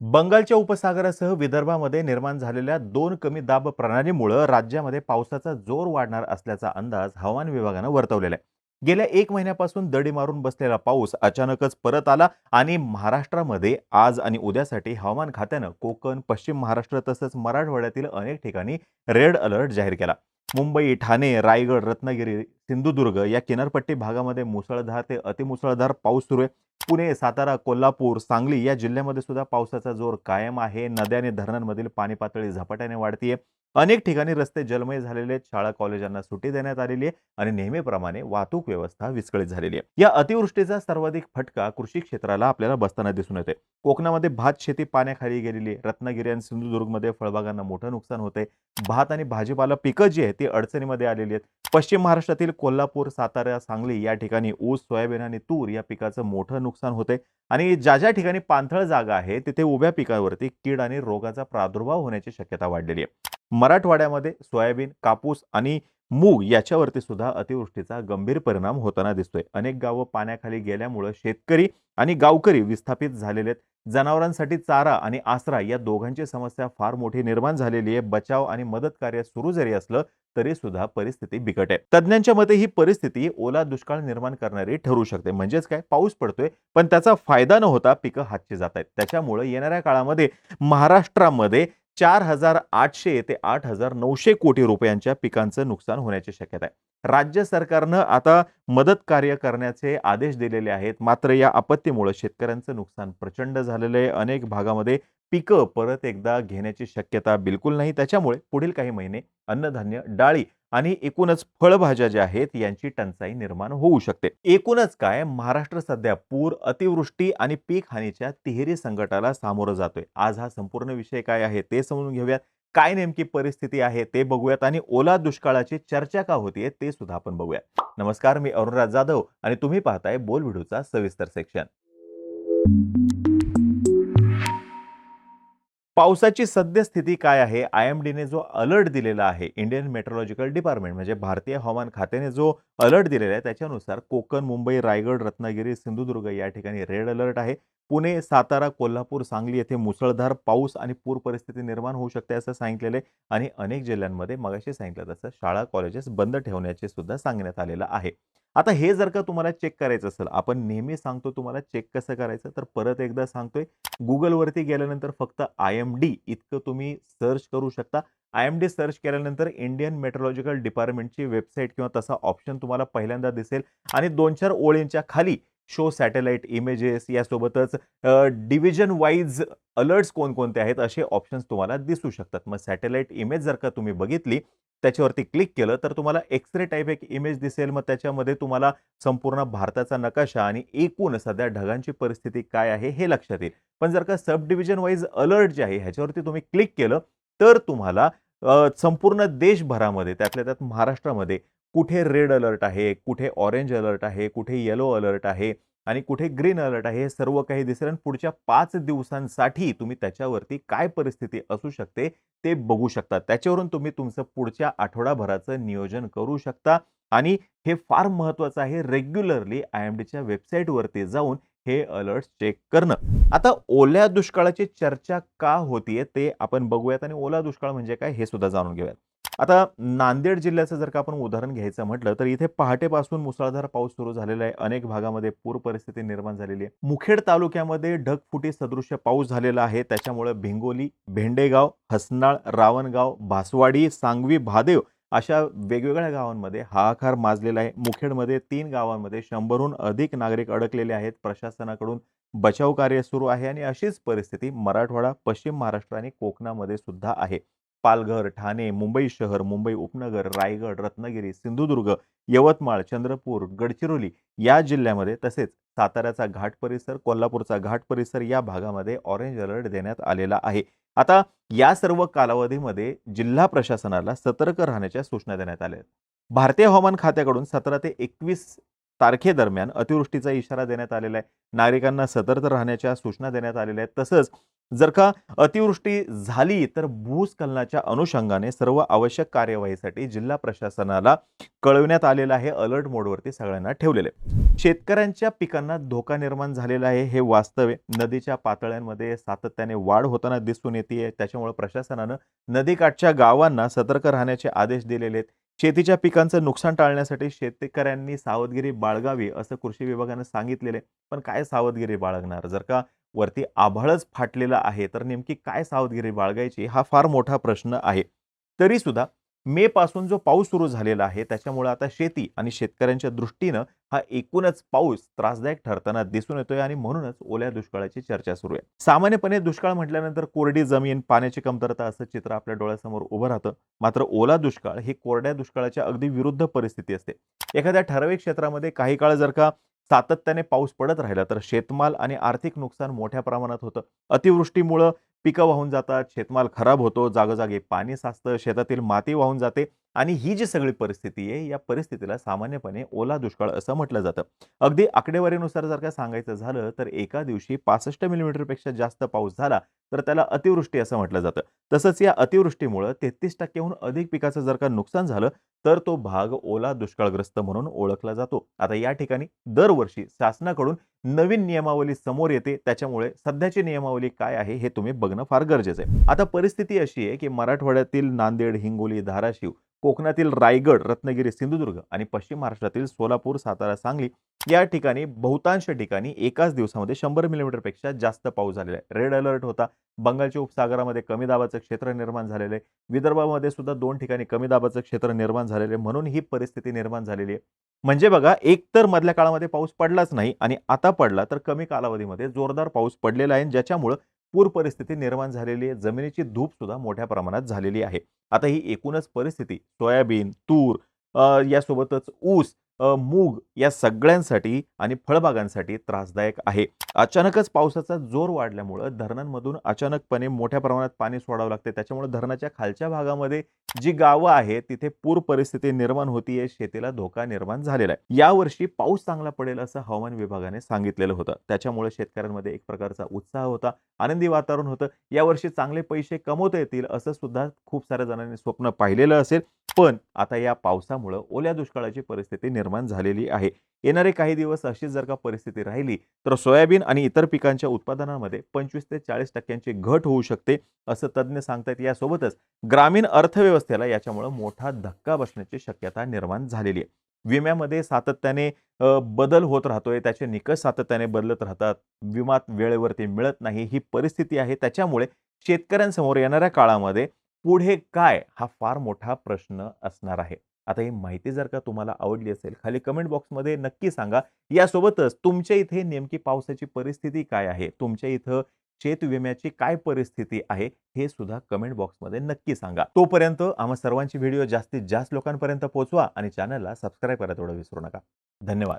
बंगालच्या उपसागरासह विदर्भामध्ये निर्माण झालेल्या दोन कमी दाब प्रणालीमुळं राज्यामध्ये पावसाचा जोर वाढणार असल्याचा अंदाज हवामान विभागानं वर्तवलेला आहे. गेल्या एक महिन्यापासून दडी मारून बसलेला पाऊस अचानकच परत आला आणि महाराष्ट्रामध्ये आज आणि उद्यासाठी हवामान खात्यानं कोकण पश्चिम महाराष्ट्र तसंच मराठवाड्यातील अनेक ठिकाणी रेड अलर्ट जाहीर केला. मुंबई ठाणे रायगड रत्नागिरी सिंधुदुर्ग या किनारपट्टी भागामध्ये मुसळधार ते अतिमुसळधार पाऊस सुरू आहे. पुणे सातारा कोल्हापूर सांगली या जिल्ह्यामध्ये सुद्धा पावसाचा जोर कायम आहे. नद्या आणि धरणांमधील पाणी पातळी झपाट्याने वाढतीये. अनेक ठिकाणी रस्ते जलमय झालेले आहेत. शाळा कॉलेजांना सुट्टी देण्यात आलेली आहे आणि नेहमीप्रमाणे वाहतूक व्यवस्था विस्कळीत झालेली आहे. या अतिवृष्टीचा सर्वाधिक फटका कृषी क्षेत्राला आपल्याला बसताना दिसून येते कोकणामध्ये भात शेती पाण्याखाली गेलेली आहे. रत्नागिरी आणि सिंधुदुर्गमध्ये फळबागांना मोठं नुकसान होते भात आणि भाजीपाला पिकं जी आहेत ती अडचणीमध्ये आलेली आहेत. पश्चिम महाराष्ट्रातील कोल्हापूर सातारा सांगली या ठिकाणी ऊस सोयाबीन आणि तूर या पिकाचं मोठं नुकसान होते आणि ज्या ज्या ठिकाणी पाणथळ जागा आहे तिथे उभ्या पिकावरती कीड आणि रोगाचा प्रादुर्भाव होण्याची शक्यता वाढलेली आहे. मराठवाड्यामध्ये सोयाबीन कापूस आणि मूग याच्यावरती सुद्धा अतिवृष्टीचा गंभीर परिणाम होताना दिसतोय. अनेक गावं पाण्याखाली गेल्यामुळं शेतकरी आणि गावकरी विस्थापित झालेले आहेत. जनावरांसाठी चारा आणि आसरा या दोघांची समस्या फार मोठी निर्माण झालेली आहे. बचाव आणि मदत कार्य सुरू जरी असलं तरी सुद्धा परिस्थिती बिकट आहे. तज्ज्ञांच्या मते ही परिस्थिती ओला दुष्काळ निर्माण करणारी ठरू शकते. म्हणजेच काय? पाऊस पडतोय पण त्याचा फायदा न होता पिकं हातची जात आहेत. त्याच्यामुळे येणाऱ्या काळामध्ये महाराष्ट्रामध्ये चार हजार आठशे ते आठ हजार नऊशे कोटी रुपयांच्या पिकांचं नुकसान होण्याची शक्यता आहे. राज्य सरकारनं आता मदत कार्य करण्याचे आदेश दिलेले आहेत. मात्र या आपत्तीमुळे शेतकऱ्यांचं नुकसान प्रचंड झालेलं आहे. अनेक भागामध्ये पिकं परत एकदा घेण्याची शक्यता बिलकुल नाही. त्याच्यामुळे पुढील काही महिने अन्नधान्य डाळी आणि एकूणच फळभाज्या ज्या आहेत यांची टंचाई निर्माण होऊ शकते. एकूणच काय महाराष्ट्र सध्या पूर अतिवृष्टी आणि पीक हानीच्या तिहेरी संकटाला सामोरं जातोय. आज हा संपूर्ण विषय काय आहे ते समजून घेऊयात. काय नेमकी परिस्थिती आहे ते बघूयात आणि ओला दुष्काळाची चर्चा का होतीये ते सुद्धा आपण बघूया नमस्कार मी अरुणराज जाधव आणि तुम्ही पाहताय बोल व्हिडिओचा सविस्तर सेक्शन. पावसाची सद्यस्थिती काय आहे? आय एम डीने जो अलर्ट दिलेला आहे इंडियन मेट्रोलॉजिकल डिपार्टमेंट म्हणजे भारतीय हवामान खात्याने जो अलर्ट दिलेला आहे त्याच्यानुसार कोकण मुंबई रायगड रत्नागिरी सिंधुदुर्ग या ठिकाणी रेड अलर्ट आहे. पुणे सातारा कोल्हापूर सांगली येथे मुसळधार पाऊस आणि पूर परिस्थिती निर्माण होऊ शकते असं सांगितलेलं आहे आणि अनेक जिल्ह्यांमध्ये मगाशी सांगितलं तसं शाळा कॉलेजेस बंद ठेवण्याचे सुद्धा सांगण्यात आलेलं आहे. आता हे जर का तुम्हाला चेक करायचं असेल आपण नेहमी सांगतो तुम्हाला चेक कसं करायचं तर परत एकदा सांगतोय गुगलवरती गेल्यानंतर फक्त आय एम डी इतकं तुम्ही सर्च करू शकता. आय एम डी सर्च केल्यानंतर इंडियन मेट्रोलॉजिकल डिपार्टमेंटची वेबसाईट किंवा तसा ऑप्शन तुम्हाला पहिल्यांदा दिसेल. आणि दोन चार ओळींच्या खाली शो सॅटेलाइट इमेजेस यासोबतच डिव्हिजन वाईज अलर्ट्स कोणकोणते आहेत असे ऑप्शन्स तुम्हाला दिसू शकतात. मग सॅटेलाइट इमेज जर का तुम्ही बघितली त्याच्यावरती क्लिक केलं तर तुम्हाला एक्सरे टाईप एक इमेज दिसेल. मग त्याच्यामध्ये तुम्हाला संपूर्ण भारताचा नकाशा आणि एकूण सध्या ढगांची परिस्थिती काय आहे हे लक्षात येईल. पण जर का सब डिव्हिजन वाईज अलर्ट जे आहे ह्याच्यावरती तुम्ही क्लिक केलं तर तुम्हाला संपूर्ण देशभरामध्ये त्यातल्या त्यात महाराष्ट्रामध्ये कुठे रेड अलर्ट आहे कुठे ऑरेंज अलर्ट आहे कुठे येलो अलर्ट आहे आणि कुठे ग्रीन अलर्ट आहे हे सर्व काही दिसेल आणि पुढच्या पाच दिवसांसाठी तुम्ही त्याच्यावरती काय परिस्थिती असू शकते ते बघू शकता. त्याच्यावरून तुम्ही तुमचं पुढच्या आठवडाभराचं नियोजन करू शकता. आणि हे फार महत्वाचं आहे रेग्युलरली आय एम डीच्या वेबसाईटवरती जाऊन हे अलर्ट चेक करणं. आता ओल्या दुष्काळाची चर्चा का होतीये ते आपण बघूयात आणि ओला दुष्काळ म्हणजे काय हे सुद्धा जाणून घेऊयात. आता नांदेड जिल्ह्याचं जर का आपण उदाहरण घ्यायचं म्हटलं तर इथे पहाटेपासून मुसळधार पाऊस सुरू झालेला आहे. अनेक भागामध्ये पूर परिस्थिती निर्माण झालेली आहे. मुखेड तालुक्यामध्ये ढगफुटी सदृश्य पाऊस झालेला आहे. त्याच्यामुळे भिंगोली भेंडेगाव हसनाळ रावणगाव भासवाडी सांगवी भादेव अशा वेगवेगळ्या गावांमध्ये हाहाकार माजलेला आहे. मुखेडमध्ये तीन गावांमध्ये शंभरहून अधिक नागरिक अडकलेले आहेत. प्रशासनाकडून बचाव कार्य सुरू आहे आणि अशीच परिस्थिती मराठवाडा पश्चिम महाराष्ट्र आणि कोकणामध्ये सुद्धा आहे. पालघर ठाणे मुंबई शहर मुंबई उपनगर रायगड रत्नागिरी सिंधुदुर्ग यवतमाळ चंद्रपूर गडचिरोली या जिल्ह्यामध्ये तसेच साताऱ्याचा घाट परिसर कोल्हापूरचा घाट परिसर या भागामध्ये ऑरेंज अलर्ट देण्यात आलेला आहे. आता या सर्व कालावधीमध्ये जिल्हा प्रशासनाला सतर्क राहण्याच्या सूचना देण्यात आल्या आहेत. भारतीय हवामान खात्याकडून सतरा ते एकवीस तारखेदरम्यान अतिवृष्टीचा इशारा देण्यात आलेला आहे. नागरिकांना सतर्क राहण्याच्या सूचना देण्यात आलेल्या आहेत. तसंच जर का अतिवृष्टी झाली तर भूस्खलनाच्या अनुषंगाने सर्व आवश्यक कार्यवाहीसाठी जिल्हा प्रशासनाला कळविण्यात आलेलं आहे. अलर्ट मोडवरती सगळ्यांना ठेवलेले शेतकऱ्यांच्या पिकांना धोका निर्माण झालेला आहे हे वास्तव आहे. नदीच्या पातळ्यांमध्ये सातत्याने वाढ होताना दिसून येते त्याच्यामुळे प्रशासनानं नदीकाठच्या गावांना सतर्क राहण्याचे आदेश दिलेले आहेत. शेतीच्या पिकांचं नुकसान टाळण्यासाठी शेतकऱ्यांनी सावधगिरी बाळगावी असं कृषी विभागानं सांगितलेलं आहे. पण काय सावधगिरी बाळगणार? जर का वरती आभाळच फाटलेलं आहे तर नेमकी काय सावधगिरी बाळगायची? हा फार मोठा प्रश्न आहे. तरी सुद्धा मे पासून जो पाऊस सुरू झालेला आहे त्याच्यामुळे आता शेती आणि शेतकऱ्यांच्या दृष्टीनं हा एकूणच पाऊस त्रासदायक ठरताना दिसून येतोय आणि म्हणूनच ओल्या दुष्काळाची चर्चा सुरू आहे. सामान्यपणे दुष्काळ म्हटल्यानंतर कोरडी जमीन पाण्याची कमतरता असं चित्र आपल्या डोळ्यासमोर उभं राहतं. मात्र ओला दुष्काळ ही कोरड्या दुष्काळाच्या अगदी विरुद्ध परिस्थिती असते. एखाद्या ठराविक क्षेत्रामध्ये काही काळ जर का सातत्याने पाऊस पडत राहिला तर शेतमाल आणि आर्थिक नुकसान मोठ्या प्रमाणात होतं. अतिवृष्टीमुळं पिकं वाहून जातात शेतमाल खराब होतो जागोजागी पाणी साचतं शेतातील माती वाहून जाते. आणि ही जी सगळी परिस्थिती आहे या परिस्थितीला सामान्यपणे ओला दुष्काळ असं म्हटलं जातं. अगदी आकडेवारीनुसार जर का सांगायचं झालं तर एका दिवशी पासष्ट मिलीमीटरपेक्षा जास्त पाऊस झाला तर त्याला अतिवृष्टी असं म्हटलं जातं. तसंच या अतिवृष्टीमुळं तेहतीस टक्क्याहून अधिक पिकाचं जर का नुकसान झालं तर तो भाग ओला दुष्काळग्रस्त म्हणून ओळखला जातो. आता या ठिकाणी दरवर्षी शासनाकडून नवीन नियमावली समोर येते त्याच्यामुळे सध्याची नियमावली काय आहे हे तुम्ही बघणं फार गरजेचं आहे. आता परिस्थिती अशी आहे की मराठवाड्यातील नांदेड हिंगोली धाराशिव कोकणातील रायगड रत्नागिरी सिंधुदुर्ग आणि पश्चिम महाराष्ट्रातील सोलापूर सातारा सांगली या ठिकाणी बहुतांश ठिकाणी एकाच दिवसामध्ये शंभर मिलीमीटरपेक्षा जास्त पाऊस झालेला आहे. रेड अलर्ट होता. बंगालच्या उपसागरामध्ये कमी दाबाचं क्षेत्र निर्माण झालेलं आहे. विदर्भामध्ये सुद्धा दोन ठिकाणी कमी दाबाचं क्षेत्र निर्माण झालेलं आहे. म्हणून ही परिस्थिती निर्माण झालेली आहे. म्हणजे बघा एक तर मधल्या काळामध्ये पाऊस पडलाच नाही आणि आता पडला तर कमी कालावधीमध्ये जोरदार पाऊस पडलेला आहे ज्याच्यामुळं पूर परिस्थिती निर्माण झालेली आहे. जमिनीची धूप सुद्धा मोठ्या प्रमाणात झालेली आहे. आता ही एकूणच परिस्थिती सोयाबीन तूर यासोबतच ऊस मूग या सगळ्यांसाठी आणि फळबागांसाठी त्रासदायक आहे. अचानकच पावसाचा जोर वाढल्यामुळं धरणांमधून अचानकपणे मोठ्या प्रमाणात पाणी सोडावं लागते. त्याच्यामुळे धरणाच्या खालच्या भागामध्ये जी गावं आहेत तिथे पूर परिस्थिती निर्माण होतीये शेतीला धोका निर्माण झालेला आहे. यावर्षी पाऊस चांगला पडेल असं हवामान विभागाने सांगितलेलं होतं. त्याच्यामुळे शेतकऱ्यांमध्ये एक प्रकारचा उत्साह होता आनंदी वातावरण होतं. यावर्षी चांगले पैसे कमवता येतील असं सुद्धा खूप साऱ्या जणांनी स्वप्न पाहिलेलं असेल. पण आता या पावसामुळं ओल्या दुष्काळाची परिस्थिती निर्माण झालेली आहे. येणारे काही दिवस अशीच जर का परिस्थिती राहिली तर सोयाबीन आणि इतर पिकांच्या उत्पादनामध्ये पंचवीस ते चाळीस टक्क्यांची घट होऊ शकते असं तज्ज्ञ सांगतायत. यासोबतच ग्रामीण अर्थव्यवस्थेला याच्यामुळं मोठा धक्का बसण्याची शक्यता निर्माण झालेली आहे. विम्यामध्ये सातत्याने बदल होत राहतोय त्याचे निकष सातत्याने बदलत राहतात. विमात वेळेवरती मिळत नाही ही परिस्थिती आहे. त्याच्यामुळे शेतकऱ्यांसमोर येणाऱ्या काळामध्ये पुढे काय हा फार मोठा प्रश्न असणार आहे. आता ही माहिती जर का तुम्हाला आवडली असेल खाली कमेंट बॉक्समध्ये नक्की सांगा. यासोबतच तुमच्या इथे नेमकी पावसाची परिस्थिती काय आहे? तुमच्या इथं शेत विम्याची काय परिस्थिती आहे? हे सुद्धा कमेंट बॉक्समध्ये नक्की सांगा. तोपर्यंत आम्हा सर्वांची व्हिडिओ जास्तीत जास्त लोकांपर्यंत पोहोचवा आणि चॅनलला सबस्क्राईब करायला तेवढं विसरू नका. धन्यवाद.